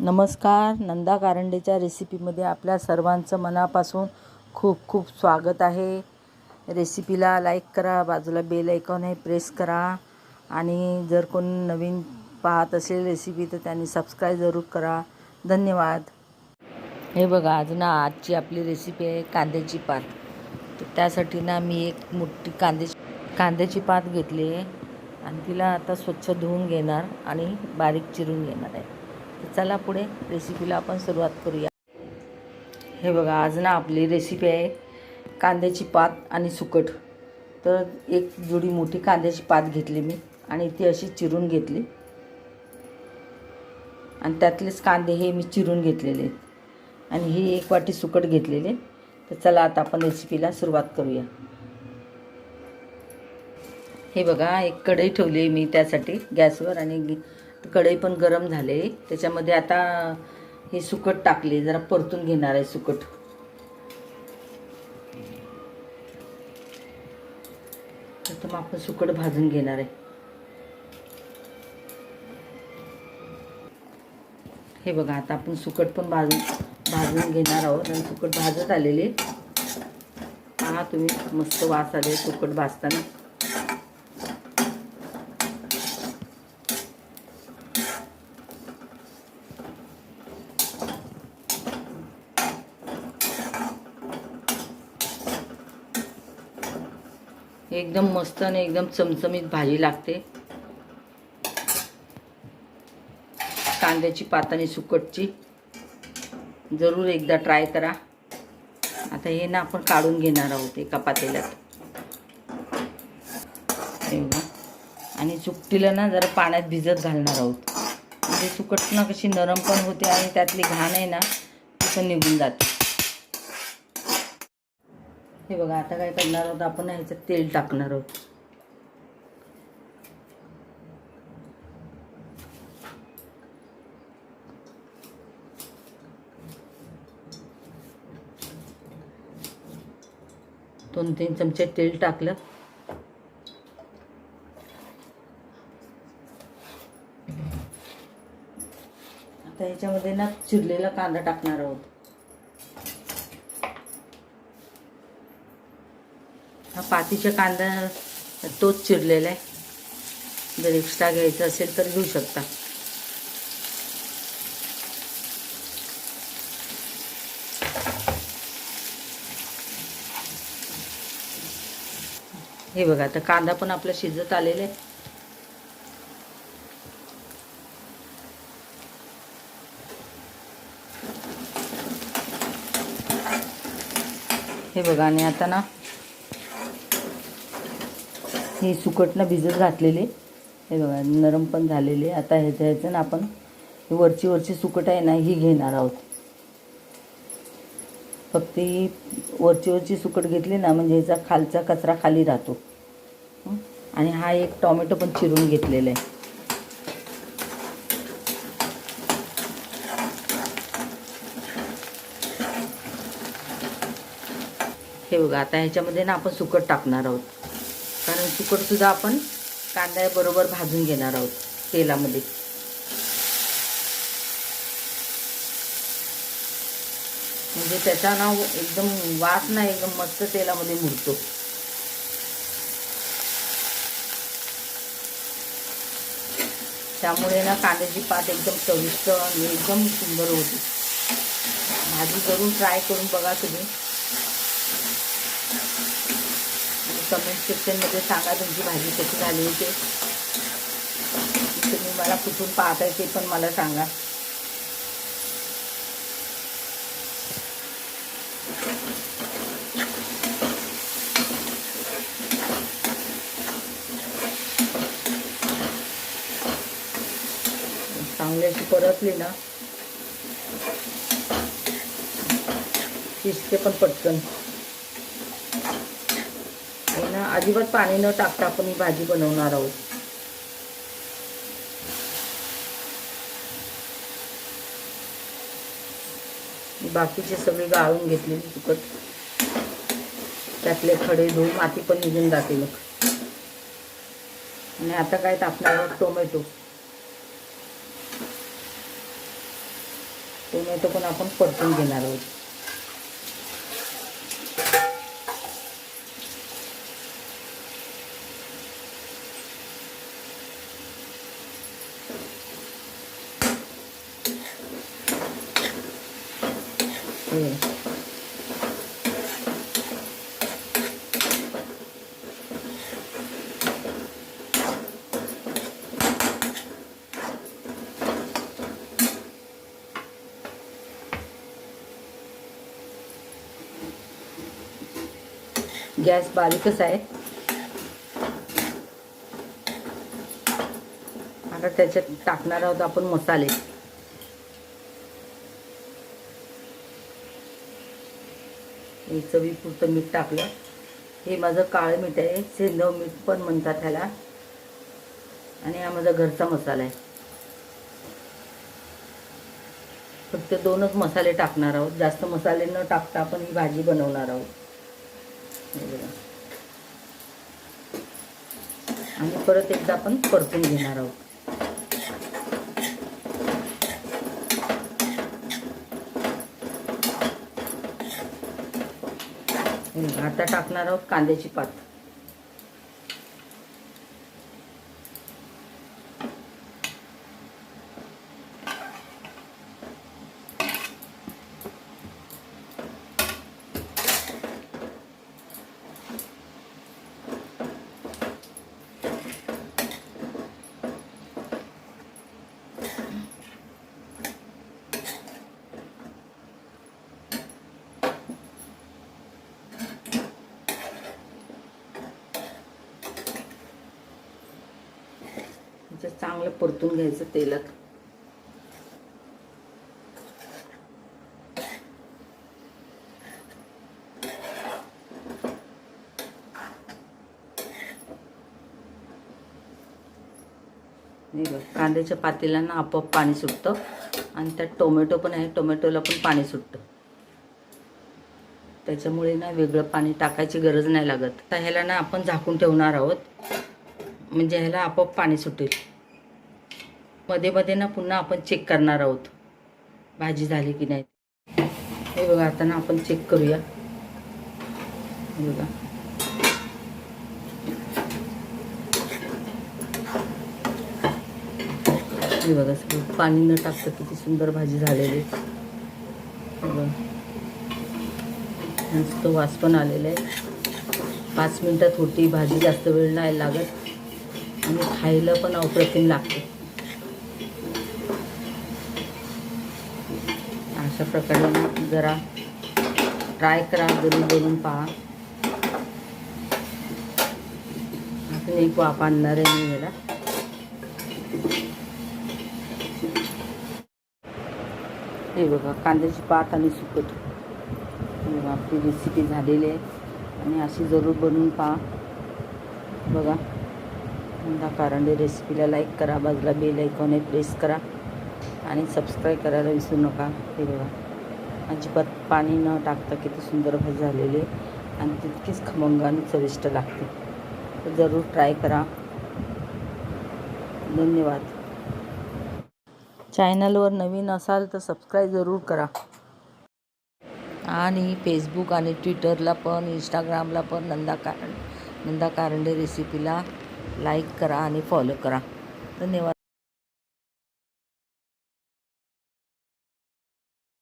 नमस्कार. नंदा कारंडेच्या रेसिपीमध्ये आपल्या सर्वांचं मनापासून खूप खूप स्वागत आहे. रेसिपीला लाईक करा बाजूला बेल ऐकॉन आहे प्रेस करा. आणि जर कोण नवीन पाहत असेल रेसिपी तर त्यांनी सबस्क्राईब जरूर करा. धन्यवाद. हे बघा आज ना आजची आपली रेसिपी आहे कांद्याची पात. तर त्यासाठी ना मी एक मोठी कांद्याची कांद्याची पात घेतली आहे. आणि तिला आता स्वच्छ धुवून घेणार आणि बारीक चिरून घेणार आहे. तर चला पुढे रेसिपीला आपण सुरुवात करूया. हे बघा आज ना आपली रेसिपी आहे कांद्याची पात आणि सुकट. तर एक जुडी मोठी कांद्याची पात घेतली मी आणि ती अशी चिरून घेतली. आणि त्यातलेच कांदे हे मी चिरून घेतलेले आहेत. आणि ही एक वाटी सुकट घेतलेले तर चला आता आपण रेसिपीला सुरुवात करूया. हे बघा एक कढई ठेवली आहे मी त्यासाठी गॅसवर आणि कढई पण गरम झाले. त्याच्यामध्ये आता हे सुकट टाकले. जरा परतून घेणार आहे सुकट. प्रथम आपण सुकट भाजून घेणार आहे. हे बघा आता आपण सुकट पण भाजून भाजून घेणार आहोत. आणि सुकट भाजत आलेले. पहा तुम्ही मस्त वास आले सुकट भाजताना. एकदम मस्त आणि एकदम चमचमीत भाजी लागते. कांद्याची पात आणि सुकटची. जरूर एकदा ट्राय करा. आता हे ना आपण काढून घेणार आहोत एका पातेल्यात. एवढं आणि सुकटीला ना जरा पाण्यात भिजत घालणार आहोत. म्हणजे सुकट ना कशी नरम पण होते आणि त्यातली घाण आहे ना ती पण निघून जाते. हे बघा आता काय करणार आहोत आपण? ह्याच्यात तेल टाकणार आहोत. दोन तीन चमचे तेल टाकलं. आता ह्याच्यामध्ये ना चिरलेला कांदा टाकणार आहोत. हा पातीचा कांदा तोच चिरलेला आहे. जर एक्स्ट्रा घ्यायचा असेल तर घेऊ शकता. हे बघा आता कांदा पण आपला शिजत आलेला आहे. हे बघा आणि आता ना हे सुकटनं भिजत घातलेले. हे बघा नरम पण झालेले. आता ह्याच्या ह्याचं ना आपण वरची वरची सुकट आहे ना ही घेणार आहोत. फक्त ही वरची वरची सुकट घेतली ना म्हणजे ह्याचा खालचा कचरा खाली राहतो. आणि हा एक टॉमॅटो पण चिरून घेतलेला आहे. हे बघा आता ह्याच्यामध्ये ना आपण सुकट टाकणार आहोत. सुकटसुद्धा आपण कांद्याबरोबर भाजून घेणार आहोत तेलामध्ये. म्हणजे त्याचा ना एकदम वास ना एकदम मस्त तेलामध्ये मुरतो. त्यामुळे ना कांद्याची पात एकदम चविष्ट आणि एकदम सुंदर होती. भाजी करून ट्राय करून बघा तुम्ही. कमेंट सेक्शनमध्ये सांगा तुमची भाजी कशी झाली ते तुम्ही मला कुठून पाहताय ते पण मला सांगा. चांगली परतली ना. शिजते पण पटकन आणि ना अजिबात पाणी न टाकता आपण ही भाजी बनवणार आहोत. बाकीचे सगळे गाळून घेतलेली तुकट त्यातले खडे धुवून माती पण निघून जाते मग आणि आता काय टाकणार आहोत? टोमॅटो. टोमॅटो पण आपण परतून घेणार आहोत हे. गॅस बारीकच आहे. आता त्याच्यात टाकणार आहोत आपण मसाले. हे चवीपुरतं मीठ टाकलं. हे माझं काळं मीठ आहे सेंधव मीठ पण म्हणतात ह्याला. आणि हा माझा घरचा मसाला आहे. फक्त दोनच मसाले टाकणार आहोत. जास्त मसाले न टाकता आपण ही भाजी बनवणार आहोत. आणि परत एकदा आपण परतून घेणार आहोत. आता टाकणार आहोत कांद्याची पात. म्हणजे चांगलं परतून घ्यायचं तेलात. हे बघ कांद्याच्या पातेल्यांना आपोआप पाणी सुटतं आणि त्यात टोमॅटो पण आहे टोमॅटोला पण पाणी सुटतं. त्याच्यामुळे ना वेगळं पाणी टाकायची गरज नाही लागत. तर ह्याला ना आपण झाकून ठेवणार आहोत. म्हणजे ह्याला आपोआप पाणी सुटेल. मध्ये मध्ये ना पुन्हा आपण चेक करणार आहोत. भाजी झाली की नाही. हे बघा आता ना आपण चेक करूया. हे बघा. हे बघा सगळं. पाणी न टाकतं किती सुंदर भाजी झालेली. तो वास पण आलेला आहे. पाच मिनटात होती. भाजी जास्त वेळ नाही लागत. आणि खायला पण अप्रतिम लागते. अशा प्रकारे जरा ट्राय करा जरूर बनवून पहा. अजून एक वाफ आणणार आहे मी याला. हे बघा कांद्याची पात आणि सुकट हे बघा आपली रेसिपी झालेली आहे. आणि अशी जरूर बनवून पहा. बघा कारण कारंडे रेसिपीला लाईक करा बाजूला बेल ऐकॉन प्रेस करा. आणि सबस्क्राईब करायला विसरू नका. हे बघा. अजिबात पाणी न टाकता किती सुंदर भाजी झालेली आहे आणि तितकीच खमंग आणि चविष्ट लागते. तर जरूर ट्राय करा. धन्यवाद. चॅनलवर नवीन असाल तर सबस्क्राईब जरूर करा. आणि फेसबुक आणि ट्विटरला पण इंस्टाग्रामला पण नंदा कार नंदा कारंडे रेसिपीला लाईक करा आणि फॉलो करा. धन्यवाद.